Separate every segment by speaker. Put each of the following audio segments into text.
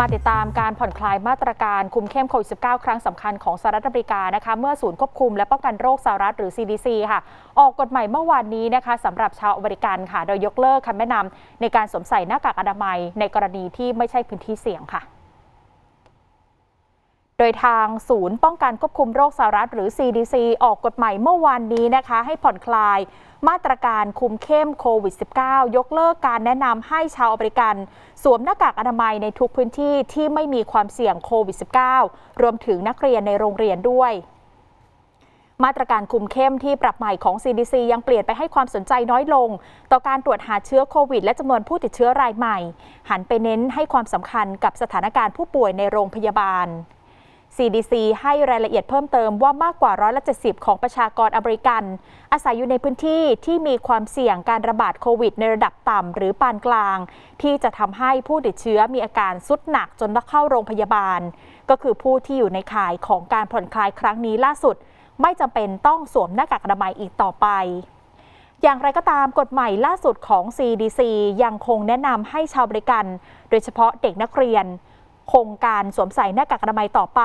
Speaker 1: มาติดตามการผ่อนคลายมาตรการคุมเข้มโควิด -19 ครั้งสำคัญของสหรัฐอเมริกานะคะ เมื่อศูนย์ควบคุมและป้องกันโรคสหรัฐหรือ CDC ค่ะ ออกกฎใหม่เมื่อวานนี้นะคะสำหรับชาวอเมริกันค่ะ โดยยกเลิกคำแนะนำในการสวมใส่หน้ากากอนามัยในกรณีที่ไม่ใช่พื้นที่เสี่ยงค่ะ โดยทางศูนย์ป้องกันควบคุมโรคสหรัฐหรือ CDC ออกกฎใหมายเมื่อวานนี้นะคะ ให้ผ่อนคลายมาตรการคุมเข้มโควิด -19 ยกเลิกการแนะนำให้ชาวอเมริกัน สวมหน้ากากอนามัยในทุกพื้นที่ที่ไม่มีความเสี่ยงโควิด -19 รวมถึงนักเรียนในโรงเรียนด้วยมาตรการคุมเข้มที่ปรับใหม่ของ CDC ยังเปลี่ยนไปให้ความสนใจน้อยลง ต่อการตรวจหาเชื้อโควิด และจำนวนผู้ติดเชื้อรายใหม่ หันไปเน้นให้ความสำคัญกับสถานการณ์ผู้ป่วยในโรงพยาบาล CDC ให้รายละเอียดเพิ่มเติมว่ามากกว่าร้อยละ70 ของประชากรอเมริกัน อาศัยอยู่ในพื้นที่ที่มีความเสี่ยงการระบาดโควิดในระดับต่ำหรือปานกลาง ที่จะทำให้ผู้ติดเชื้อมีอาการสุดหนักจนต้องเข้าโรงพยาบาล ก็คือผู้ที่อยู่ในข่ายของการผ่อนคลายครั้งนี้ล่าสุด ไม่จำเป็นต้องสวมหน้ากากอนามัยอีกต่อไปอย่างไรก็ตามกฎใหม่ล่าสุดของ CDC ยังคงแนะนำให้ชาวบริการ โดยเฉพาะเด็กนักเรียน คงการสวมใส่หน้ากากอนามัยต่อไป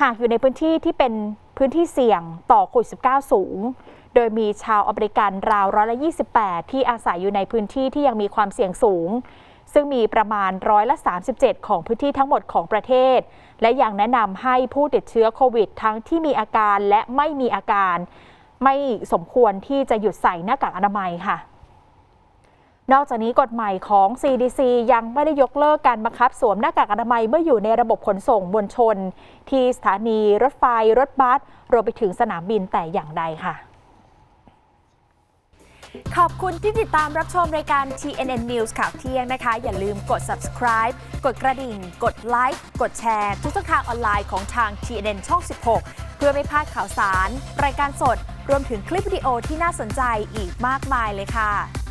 Speaker 1: หากอยู่ในพื้นที่ที่เป็นพื้นที่เสี่ยงต่อโควิด -19 สูง โดยมีชาวอเมริกันราวร้อยละ28 ที่อาศัยอยู่ในพื้นที่ที่ยังมีความเสี่ยงสูง ซึ่งมีประมาณร้อยละ 37 ของพื้นที่ทั้งหมดของประเทศ และยังแนะนำให้ผู้ติดเชื้อโควิด ทั้งที่มีอาการและไม่มีอาการ ไม่สมควรที่จะหยุดใส่หน้ากากอนามัยค่ะ นอกจากนี้กฎใหม่ของ CDC ยังไม่ได้ยกเลิกการบังคับสวมหน้ากากอนามัยเมื่ออยู่ในระบบขนส่งมวลชน ที่สถานีรถไฟรถบัสรวมไปถึงสนามบินแต่อย่างใดค่ะ
Speaker 2: ขอบคุณที่ติดตามรับชมรายการ TNN News ข่าวเที่ยงนะคะ อย่าลืมกด subscribe กดกระดิ่ง กดไลค์กดแชร์ ทุกช่องทางออนไลน์ของทาง TNN ช่อง 16 เพื่อไม่พลาดข่าวสาร รายการสด รวมถึงคลิปวิดีโอที่น่าสนใจอีกมากมายเลยค่ะ